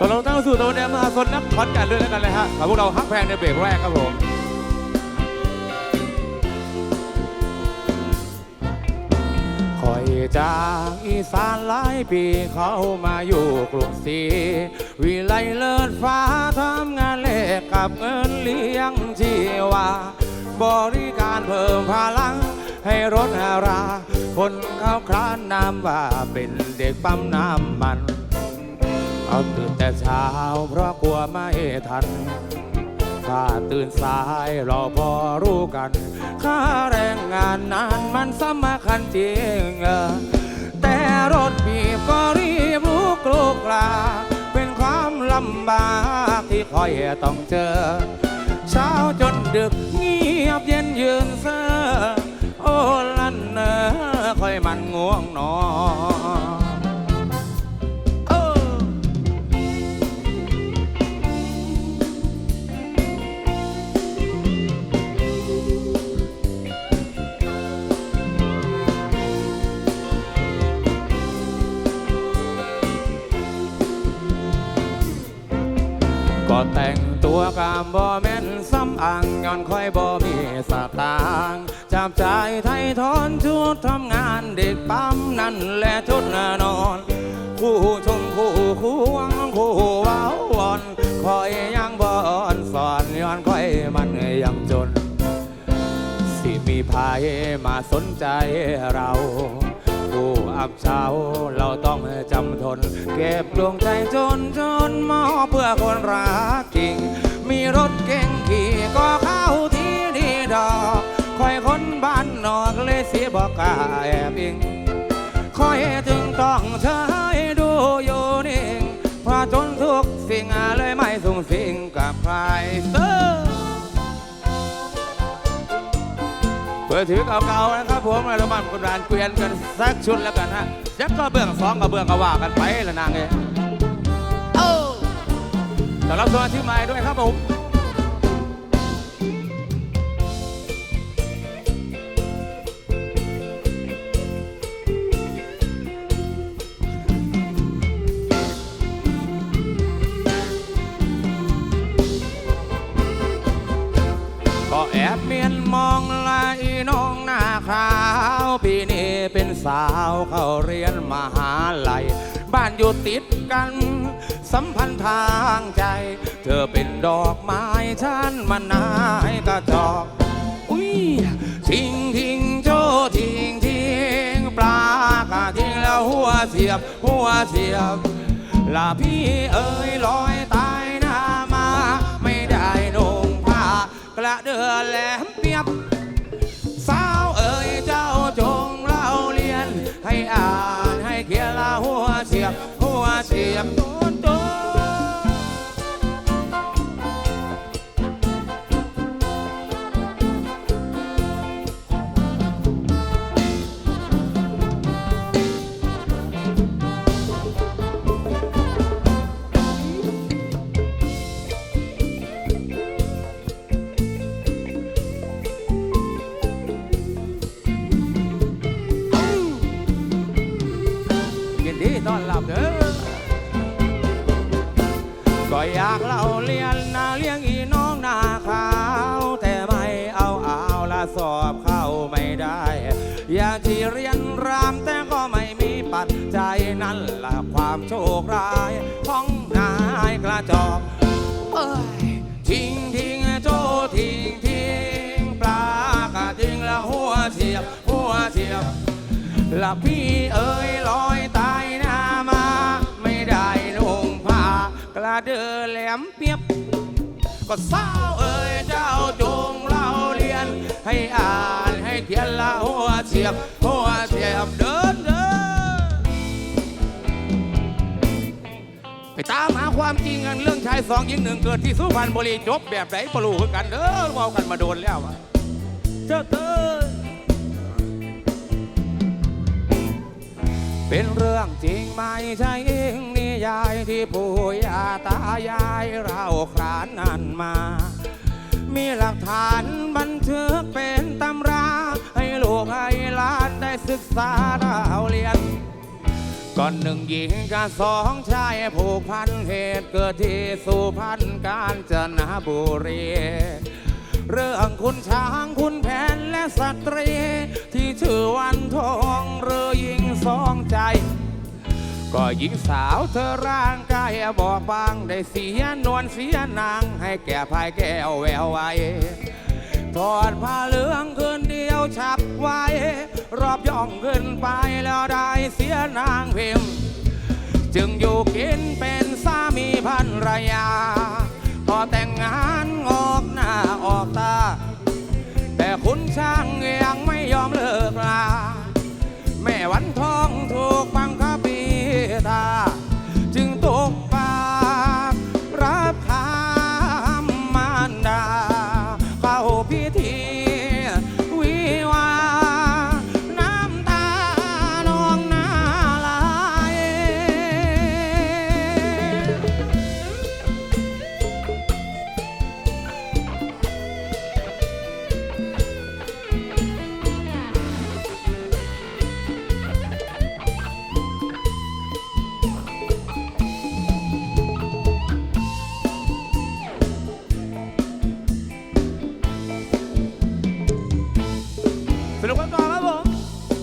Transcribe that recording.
ตอนเราตั้งสู่ตัวเนี้ยมหาสนนักขอนก่นด้วยแล้วกันเลยฮะกับพวกเราฮักแพงในเบรกแรกครับผมคอยจากอีสานหลายปีเขามาอยู่กรุงศรีวิไลเลิศฟ้าทำงานเล็กกับเงินเลี้ยงชีวา บริการเพิ่มพลังให้รถรา คนเขาคลานนามว่าเป็นเด็กปั๊มน้ำมัน เอาตื่นแต่เช้าเพราะกลัวไม่ทัน ถ้าตื่นสายเรอพอรู้กัน ค่าแรงงานนานมันสำคัญจริงเออแต่รถบีบก็รีบลุกลุกลา เป็นความลำบากที่คอยต้องเจอ เช้าจนดึกเงียบเย็นยืนเซอโอ้ลันเนอคอยมันง่วงนอน ก็แต่งตัวกามบ่แม่นซ้ำอ่างย้อนค่อยบ่มีสตางค์จับใจายไทยทอนชุดทำงานเด็กปั๊มนั่นแหละชุดนอน คู่ชมคู่ควงคู่ว้าววอนคอยยังบ่อ่อนสอนย้อนค่อยมันยังจน สิมีภัยมาสนใจเรา ผู้อับเฉาเราต้องจำทน เก็บดวงใจจนจนมอเพื่อคนรักจริง มีรถเก่งขี่ก็เข้าที่ดีดอกคอยคนบ้านนอกเลยเสียบอกกาแอบอิงคอยจึงต้องเฉยดูอยู่นิ่งเพราะจนทุกสิ่งเลยไม่สูงสิ่งกับใครเออ อถือเก่าๆนะครับผมเรามันคนรานเกวียนกันสักชุดแล้วกันฮะยักก็เบื้องสองกับเบื้องก็ว่ากันไปละนางเองเอ้าต้อนรับสมาชิกใหม่ด้วยครับผมาวพี่นี่เป็นสาวเข้าเรียนมหาลัย บ้านอยู่ติดกัน สัมพันธ์ทางใจ เธอเป็นดอกไม้ฉันมันนายกระจอกอุ้ยทิ้งทิ้งโจทิ้งทิ้งปลากะทิ้งแล้วหัวเสียบ หัวเสียบลาพี่เอ๋ยลอยตายหน้ามา ไม่ได้นงผ้ากระเดือแหลมเปียบ หัวเสียบโก็อยากเล่าเรียนนาเลี้ยงอีน้องนาขาว แต่ไม่เอาเอาละสอบเข้าไม่ได้ อยากที่เรียนรามแต่ก็ไม่มีปัจจัยนั่นละความโชคร้ายของนายกระจอกเอ้ยทิ้งทิ้งโจทิ้งทิ้งปลากระทิ้งละหัวเสียบหัวเสียบละพี่เอ๋ยลอ เดือแหลมเปียบ ก็สาเอ๋ยเจ้าจงเล่าเรียน ให้อ่านให้เขียนละหัวเสียบหัวเสียบเดินเดินไปตามหาความจริงกันเรื่องชายสองหญิงหนึ่งเกิดที่สุพรรณบุรีจบแบบไหนปรู้คือกันเด้อเว่ากันมาโดนแล้วอะเจ้าเต้ยเป็นเรื่องจริงไหมใช่เองนิยา ที่ปู่ย่าตายายเราขรานนันมา มีหลักฐานบันทึกเป็นตำรา ให้ลูกให้หลานได้ศึกษาเราเรียน ก่อนหนึ่งหญิงกับสองชายผูกพันเหตุเกิดที่สุพรรณกาญจนบุรีเรื่องคุณช้างคุณแผนและสตรี ที่ชื่อวันทอง ก็หญิงสาวเธอร่างกายบอบบางได้เสียนวลเสียนาง ให้แก่ภายแก้วแววไว้ถอดผ้าเหลืองคืนเดียวฉับไว้ รอบย่องขึ้นไปแล้วได้เสียนางพิมพ์ จึงอยู่กินเป็นสามีภรรยา พอแต่งงานออกหน้าออกตา แต่คุณช่างยังไม่ยอมเลิกลาแม่วันทองถูกบัง